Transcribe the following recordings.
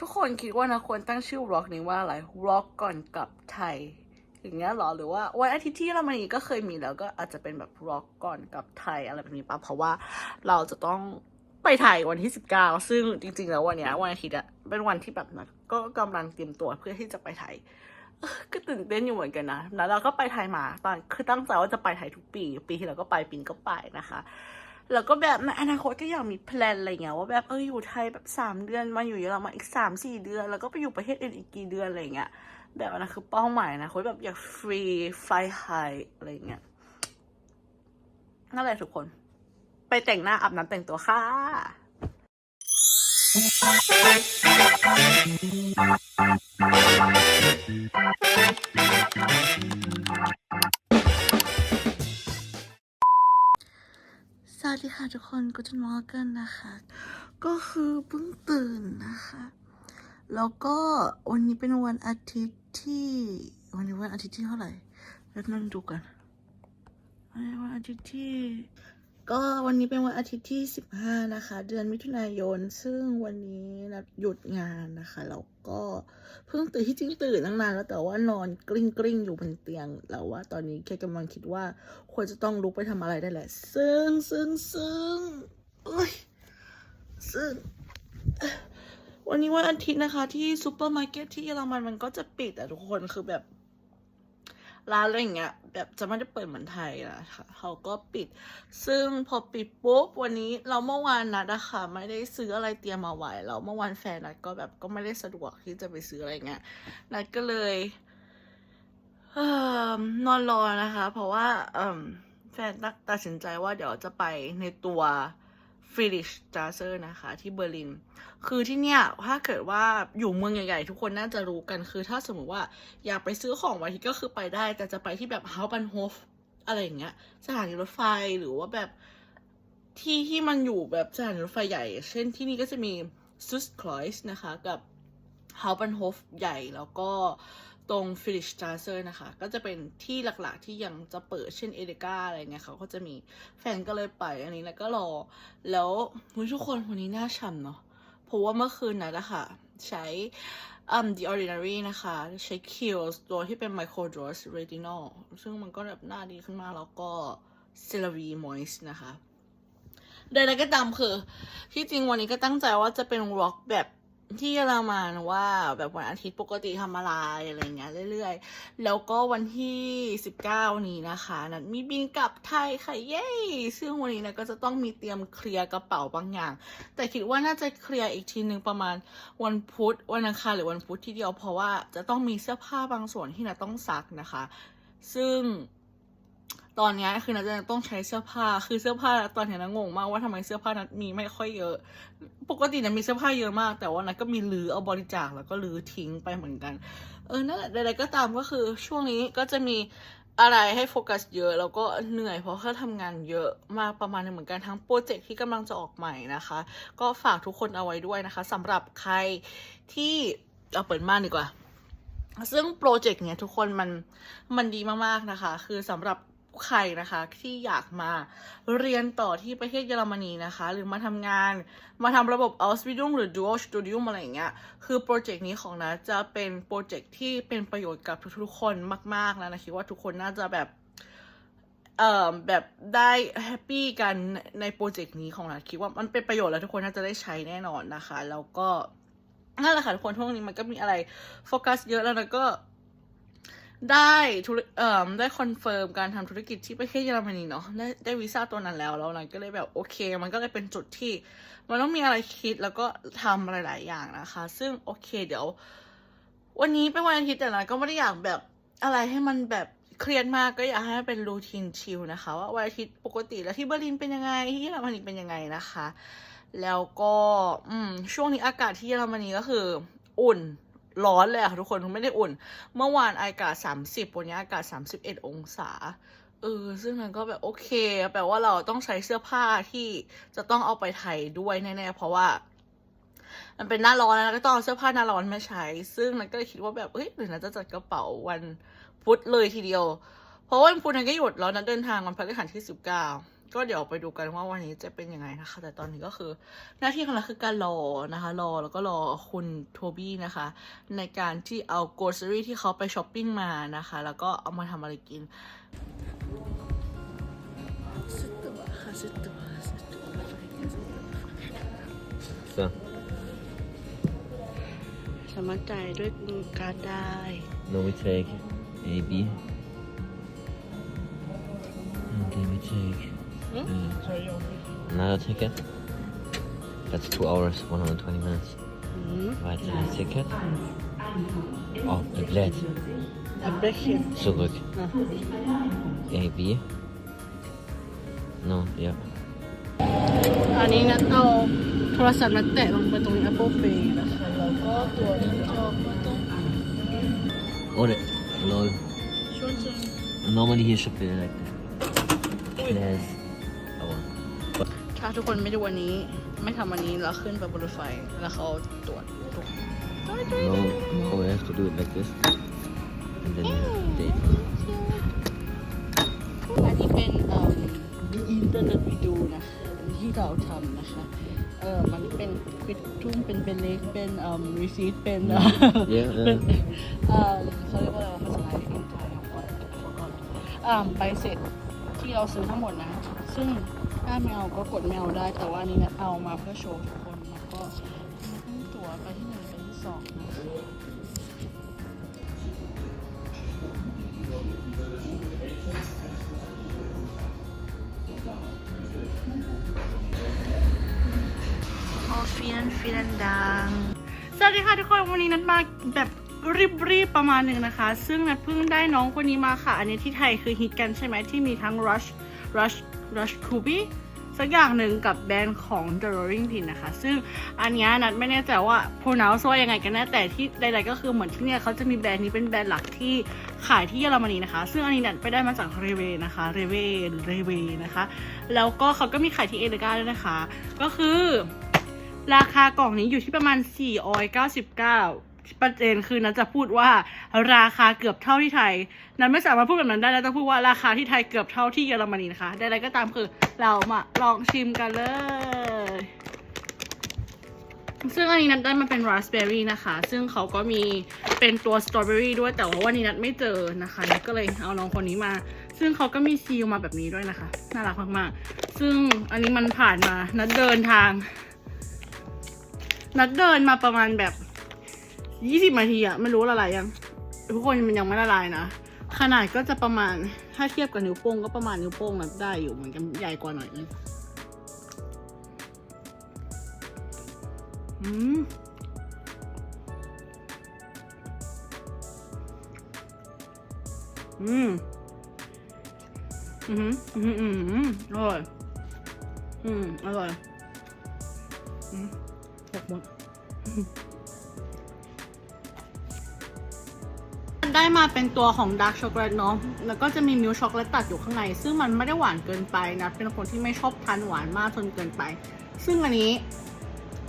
ทุกคนคิดว่านะควรตั้งชื่อวล็อกนี้ว่าอะไรวล็อกก่อนกลับไทย อย่างเงี้ยหรอหรือว่าวันอาทิตย์ที่เยอรมนีก็เคยมีแล้วก็อาจจะเป็นแบบวล็อกก่อนกลับไทยอะไรแบบนี้ปะเพราะว่าเราจะต้องไปไทยวันที่สิบเก้าซึ่งจริง ๆ แล้ววันเนี้ยวันอาทิตย์อะเป็นวันที่แบบนะก็กำลังเตรียมตัวเพื่อที่จะไปไทยก็ตื่นเต้นอยู่เหมือนกันนะแล้วเราก็ไปไทยมาตอนคือตั้งใจว่าจะไปไทยทุกปี ปีที่แล้วก็ไปปีนก็ไปนะคะ แล้วก็แบบในอนาคตก็อยากมีแพลนอะไรเงี้ยว่าแบบเอออยู่ไทยแบบสามเดือนมาอยู่เยอรมันอีกสามสี่เดือน แล้วก็ไปอยู่ประเทศอื่นอีกกี่เดือนอะไรเงี้ยแบบอันนั้นคือเป้าหมายนะคนแบบอยากฟรีไฟไฮอะไรเงี้ยนั่นแหละทุกคน ไปแต่งหน้าอาบน้ำแต่งตัวค่ะสวั ดีค่ะทุกคนกูจะมอร์กันนะคะ ก็คือเพิ่งตื่นนะคะ แล้วก็วันนี้เป็นวันอาทิตย์ที่วันนี้วันอาทิตย์ที่เท่าไหร่แล้วนั่งดูกันวันนี้วันอาทิตย์ที่ ก็วันนี้เป็นวันอาทิตย์ที่สิบห้านะคะ เดือนมิถุนายน ซึ่งวันนี้นัดหยุดงานนะคะแล้วก็เพิ่งตื่นที่จริงตื่นตั้งนานแล้วแต่ว่านอนกลิ้งกลิ้งๆอยู่บนเตียงแล้วว่าตอนนี้แค่กำลังคิดว่าควรจะต้องลุกไปทำอะไรได้แหละ ซึ่งซึ่งซึ่งเอ้ยซึ่งวันนี้วันอาทิตย์นะคะที่ซูเปอร์มาร์เก็ตที่เยอรมันมันก็จะปิดอะทุกคนคือแบบ ร้านอะไรอย่างเงี้ยแบบจะไม่ได้เปิดเหมือนไทยนะคะเขาก็ปิด ซึ่งพอปิดปุ๊บวันนี้เราเมื่อวานนัดอะค่ะไม่ได้ซื้ออะไรเตรียมมาไว้แล้วเมื่อวานแฟนนัดก็แบบก็ไม่ได้สะดวกที่จะไปซื้ออะไรเงี้ยนัดก็เลยเอิ่มนอนรอนะคะ เพราะว่าแฟนตัดตัดสินใจว่าเดี๋ยวจะไปในตัว ฟิลิชจาเซอร์นะคะ ที่เบอร์ลิน คือที่เนี่ย ถ้าเกิดว่าอยู่เมืองใหญ่ๆ ทุกคนน่าจะรู้กันคือถ้าสมมติว่าอยากไปซื้อของวันทิตย์ก็คือไปได้ แต่จะไปที่แบบเฮาบันโฮฟอะไรอย่างเงี้ยสถานีรถไฟหรือว่าแบบที่ที่มันอยู่แบบสถานีรถไฟใหญ่ เช่นที่นี่ก็จะมีซุสคลอยส์นะคะ กับเฮาบันโฮฟใหญ่แล้วก็ ตรงฟิลิชจาเซอร์นะคะ ก็จะเป็นที่หลักๆที่ยังจะเปิดเช่นเอเดกาอะไรเงี้ยเขาก็จะมีแฟนก็เลยไปอันนี้แล้วก็รอ แล้วทุกคนวันนี้น่าฉ่ำเนาะเพราะว่าเมื่อคืนนะนะคะใช้อืม The Ordinary นะคะ ใช้ Kiehl's ตัวที่เป็น Micro Dose Retinol ซึ่งมันก็แบบหน้าดีขึ้นมากแล้วก็ CeraVe Moist นะคะใดๆก็ตามคือ ที่จริงวันนี้ก็ตั้งใจว่าจะเป็นวอล์กแบบ ที่เยอรมันว่าแบบวันอาทิตย์ปกติทำอะไรอะไรเงี้ยเรื่อยๆ แล้วก็วันที่ 19 นี้นะคะนัดมีบินกลับไทยค่ะเย้ซึ่งวันนี้นะก็จะต้องมีเตรียมเคลียร์กระเป๋าบางอย่าง แต่คิดว่าน่าจะเคลียร์อีกทีหนึ่งประมาณวันพุธวันอังคารหรือวันพุธทีเดียวเพราะว่าจะต้องมีเสื้อผ้าบางส่วนที่นัดต้องซักนะคะ ซึ่ง ตอนนี้คือนัดจะต้องใช้เสื้อผ้า คือเสื้อผ้าตอนเนี้นัดงงมากว่าทำไมเสื้อผ้านัดมีไม่ค่อยเยอะ ปกตินัดมีเสื้อผ้าเยอะมาก แต่ว่านัดก็มีลือเอาบริจาคแล้วก็ลือทิ้งไปเหมือนกัน เออนั่นแหละใดๆก็ตามก็คือช่วงนี้ก็จะมีอะไรให้โฟกัสเยอะแล้วก็เหนื่อยเพราะเขาทำงานเยอะมากประมาณนึงเหมือนกันทั้งโปรเจกต์ที่กำลังจะออกใหม่นะคะ ก็ฝากทุกคนเอาไว้ด้วยนะคะสำหรับใครที่เอาเปิดม่านดีกว่า ซึ่งโปรเจกต์เนี้ยทุกคนมันมันดีมากๆนะคะ คือสำหรับ ใครนะคะที่อยากมาเรียนต่อที่ประเทศเยอรมนีนะคะ หรือมาทำงานมาทำระบบ Ausbildung หรือ Dual Studium อะไรอย่างเงี้ยคือโปรเจกต์นี้ของนะจะเป็นโปรเจกต์ที่เป็นประโยชน์กับทุกๆคนมากๆแล้วนะคิดว่าทุกคนน่าจะแบบเอ่อแบบได้แฮปปี้กันในโปรเจกต์นี้ของนะคิดว่ามันเป็นประโยชน์แล้วทุกคนน่าจะได้ใช้แน่นอนนะคะ แล้วก็นั่นแหละค่ะทุกคนช่วงนี้มันก็มีอะไรโฟกัสเยอะแล้วนะก็ ได้ธุรเอ่อได้คอนเฟิร์มการทำธุรกิจที่ประเทศเยอรมนีเนาะได้ได้วีซ่าตัวนั้นแล้วแล้วนะก็เลยแบบโอเค มันก็เลยเป็นจุดที่ มันต้องมีอะไรคิดแล้วก็ทำหลาย ๆ อย่างนะคะ ซึ่งโอเค เดี๋ยว วันนี้เป็นวันอาทิตย์แต่นะก็ไม่ได้อยากแบบอะไรให้มันแบบเครียดมากก็อยากให้มันเป็นรูทีนชิลนะคะ ว่าวันอาทิตย์ปกติแล้วที่เบอร์ลินเป็นยังไงที่เยอรมนีเป็นยังไงนะคะ แล้วก็อืมช่วงนี้อากาศที่เยอรมนีก็คือ อุ่น ร้อนเลยอะค่ะทุกคนไม่ได้อุ่น เมื่อวานอากาศ 30 วันนี้อากาศ 31 องศาเออซึ่งมันก็แบบโอเค แปลว่าเราต้องใช้เสื้อผ้าที่จะต้องเอาไปไทยด้วยแน่ๆเพราะว่า มันเป็นหน้าร้อนแล้วก็ต้องเอาเสื้อผ้าหน้าร้อนมาใช้ ซึ่งนันก็คิดว่าแบบเอ้ยหรือนันจะจัดกระเป๋าวันพุธเลยทีเดียว ราะว่าวันพุธนันก็หยุดแล้วนันเดินทางวันพฤหัสที่19ก็เดี๋ยวไปดูกันว่าวันนี้จะเป็นยังไงนะคะ แต่ตอนนี้ก็คือ หน้าที่ของเราคือการรอนะคะ รอแล้วก็รอคุณโทบี้นะคะ ในการที่เอาโกลเซอรี่ที่เขาไปช้อปปิ้งมานะคะ แล้วก็เอามาทำอะไรกินสุดตัวค่ะสุดตัวสุดตัว So, สามารถจ่ายด้วยการดได้ now we take A, B. And then we take uh, another ticket. That's two hours, 120 minutes. Right, the ticket. Oh, the blade. อัปเดตคิน Zurück. A, B. No, yeah. อันนี้นัดเอาโทรศัพท์นัดแตะลงไปตรง Apple Pay นะคะ แล้วก็ตัวที่จองก็ต้อง Oh, the, lol. ช่วยจัง Normally he should be like this. Yes. Oh. ถ้าทุกคนไม่ดูวันนี้ ไม่ทำวันนี้แล้วขึ้นไปบนรถไฟแล้วเขาตรวจทุก No, oh, we have to do it like this. And then you have date. อันนี้เป็นเอ่ออินเทอร์เน็ตวิดีโอนะคะ ที่เราทำนะคะเออมันเป็นควิดทุ่มเป็นเป็นเล็กเป็นเอ่อรีซีทเป็นเอ่อ Yeah, เป็น yeah. เอ่อเขาเรียกว่าอะไรวะภาษาไทยอินไทยอ่าใบเสร็จ ที่เราซื้อทั้งหมดนะ ซึ่งถ้าไม่เอาก็กดไม่เอาได้ แต่ว่านี้นะเอามาเพื่อโชว์ทุกคนแล้วก็มีทั้งตั๋วไปที่หนึ่งไปที่สองนะคะพอเฟียนเฟียนดัง สวัสดีค่ะทุกคน วันนี้นัดมาแบบ รีบๆประมาณหนึ่งนะคะ ซึ่งนัดเพิ่งได้น้องคนนี้มาค่ะ อันนี้ที่ไทยคือฮิตกันใช่ไหมที่มีทั้ง Rush Rush Rush k u b i สักอย่างหนึ่งกับแบรนด์ของ The Roaring Pin นะคะ ซึ่งอันนี้นัดไม่แน่ใจว่า pronounce ว่ายังไงกันแน่แต่ที่ใดๆก็คือเหมือนที่เนี่ยเขาจะมีแบรนด์นี้เป็นแบรนด์หลักที่ขายที่เยอรมนีนะคะ ซึ่งอันนี้นัดไปได้มาจากเรเวนะคะเรเวเรเวนะคะ แล้วก็เขาก็มีขายที่เอเลกาด้วยนะคะ ก็คือ ราคากล่องนี้อยู่ที่ประมาณ499 ประเด็นคือนันจะพูดว่าราคาเกือบเท่าที่ไทย นั้นไม่สามารถพูดแบบนั้นได้แล้วต้องพูดว่าราคาที่ไทยเกือบเท่าที่เยอรมนีนะคะใดๆก็ตามคือเรามาลองชิมกันเลย ซึ่งอันนี้นัดได้มาเป็นราสเบอร์รี่นะคะ ซึ่งเขาก็มีเป็นตัวสตรอเบอรี่ด้วยแต่ว่าวันนี้นัดไม่เจอนะคะนัดก็เลยเอาน้องคนนี้มา ซึ่งเขาก็มีซีลมาแบบนี้ด้วยนะคะ น่ารักมากๆ ซึ่งอันนี้มันผ่านมานัดเดินทางนัดเดินมาประมาณแบบ ยี่สิบนาทีอะไม่รู้ละลายยัง ทุกคนมันยังไม่ละลายนะ ขนาดก็จะประมาณถ้าเทียบกับนิ้วโป้งก็ประมาณนิ้วโป้งนัดได้อยู่เหมือนกันใหญ่กว่าหน่อยนึงอืมอืม อืมอืมอืมอืมอร่อย อืม อร่อย อืมหกหมด ได้มาเป็นตัวของดาร์กช็อกโกแลตเนาะ แล้วก็จะมีมิลช็อกโกแลตตัดอยู่ข้างใน ซึ่งมันไม่ได้หวานเกินไปนะ เป็นคนที่ไม่ชอบทานหวานมากจนเกินไป ซึ่งอันนี้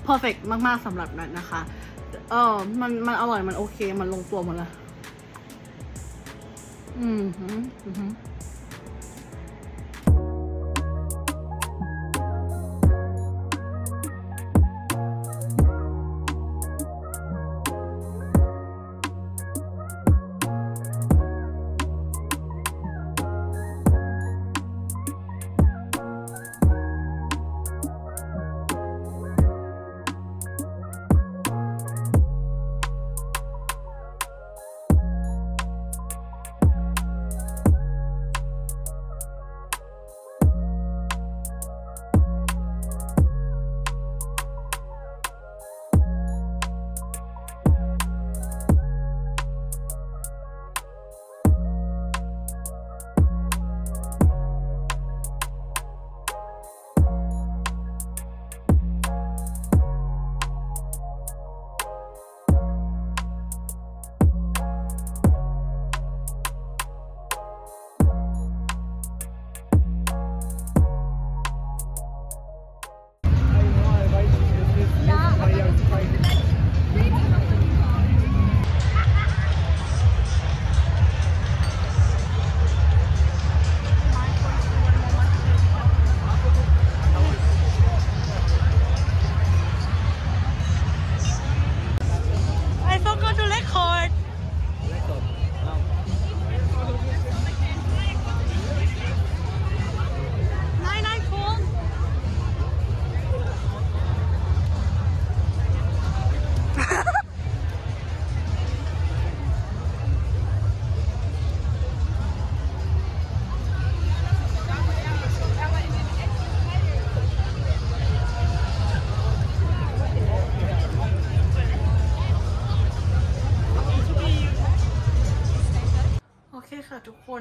เพอร์เฟกมากๆสำหรับนัดนะคะ เออ มัน มันอร่อย มันโอเค มันลงตัวหมดเลยอืมหืมอืม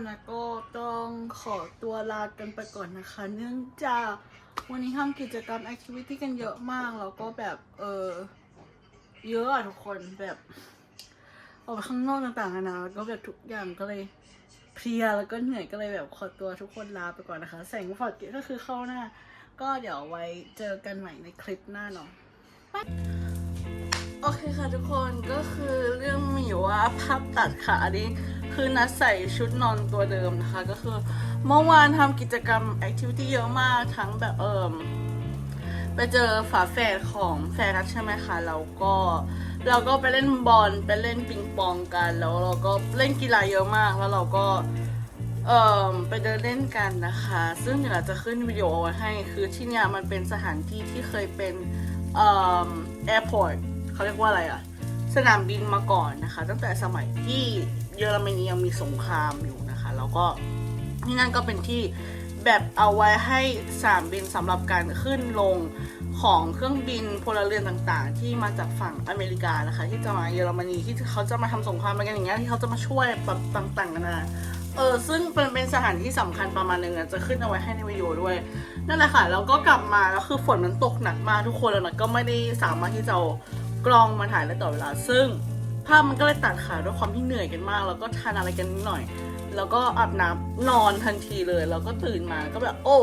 นะก็ต้องขอตัวลากันไปก่อนนะคะ เนื่องจากวันนี้ทำกิจกรรมแอคทิวิตี้กันเยอะมาก แล้วก็แบบเออเยอะอะทุกคนแบบออกไปข้างนอกต่างๆนานาแล้วก็แบบทุกอย่างก็เลยเพลียแล้วก็เหนื่อยก็เลยแบบขอตัวทุกคนลาไปก่อนนะคะ แสงฟอร์ดเกตก็คือเข้าหน้า ก็เดี๋ยวไว้เจอกันใหม่ในคลิปหน้าเนาะโอเคค่ะทุกคนก็คือเรื่องมีว่าภาพตัดค่ะอันนี้ คือนัดใส่ชุดนอนตัวเดิมนะคะ ก็คือเมื่อวานทำกิจกรรมแอคทิวิตี้เยอะมากทั้งแบบเอิมไปเจอฝาแฝดของแฟนนัดใช่ไหมคะแล้วก็เราก็ไปเล่นบอลไปเล่นปิงปองกัน แล้วเราก็เล่นกีฬาเยอะมาก แล้วเราก็เอ่อไปเดินเล่นกันนะคะ ซึ่งเดี๋ยวเราจะขึ้นวิดีโอไว้ให้ คือที่เนี่ยมันเป็นสถานที่ที่เคยเป็นเอ่อแอร์พอร์ตเขาเรียกว่าอะไรอะสนามบินมาก่อนนะคะ ตั้งแต่สมัยที่ เยอรมนียังมีสงครามอยู่นะคะ แล้วก็ที่นั่นก็เป็นที่แบบเอาไว้ให้สามบินสำหรับการขึ้นลงของเครื่องบินพลเรือนต่างๆ ที่มาจากฝั่งอเมริกานะคะ ที่จะมาเยอรมนีที่เขาจะมาทำสงครามกันอย่างเงี้ยที่เขาจะมาช่วยแบบต่างๆกันนาเออซึ่งเป็นเป็นสถานที่สำคัญประมาณหนึงอะจะขึ้นเอาไว้ให้ในวิดีโอด้วยนั่นแหละค่ะแล้วก็กลับมาแล้วคือฝนมันตกหนักมากทุกคนแล้วนะก็ไม่ได้สามารถที่จะกล้องมาถ่ายได้ต่อเวลาซึ่ง ภาพมันก็เลยตัดขาดด้วยความที่เหนื่อยกันมาก แล้วก็ทานอะไรกันนิดหน่อย แล้วก็อาบน้ำนอนทันทีเลย แล้วก็ตื่นมาก็แบบโอ้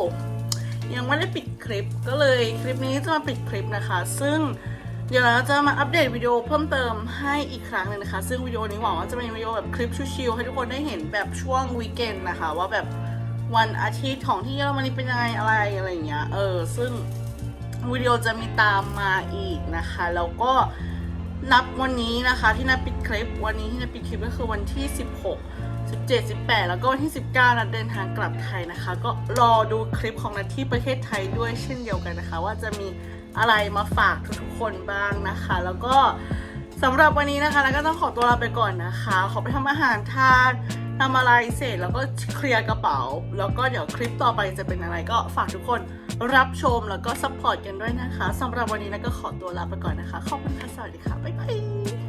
ยังไม่ได้ปิดคลิป ก็เลยคลิปนี้จะมาปิดคลิปนะคะ ซึ่งเดี๋ยวเราจะมาอัปเดตวิดีโอเพิ่มเติมให้อีกครั้งหนึ่งนะคะ ซึ่งวิดีโอนี้หวังว่าจะเป็นวิดีโอแบบคลิปชิวๆให้ทุกคนได้เห็นแบบช่วงวีคเอนนะคะ ว่าแบบวันอาทิตย์ของที่เยอรมนีเป็นยังไงอะไรอะไรอย่างเงี้ยเออซึ่งวิดีโอจะมีตามมาอีกนะคะ แล้วก็ นับวันนี้นะคะที่นับปิดคลิป วันนี้ที่นับปิดคลิปก็คือวันที่ 16 17 18 แล้วก็วันที่ 19นัดเดินทางกลับไทยนะคะ ก็รอดูคลิปของนัดที่ประเทศไทยด้วยเช่นเดียวกันนะคะ ว่าจะมีอะไรมาฝากทุกๆคนบ้างนะคะ แล้วก็สำหรับวันนี้นะคะนัดก็ต้องขอตัวลาไปก่อนนะคะ ขอไปทำอาหารทาน ทำอะไรเสร็จแล้วก็เคลียร์กระเป๋า แล้วก็เดี๋ยวคลิปต่อไปจะเป็นอะไรก็ฝากทุกคนรับชมแล้วก็ซัพพอร์ตกันด้วยนะคะสำหรับวันนี้นะก็ขอตัวลาไปก่อนนะคะ ขอบคุณค่ะ สวัสดีค่ะ บ๊ายบาย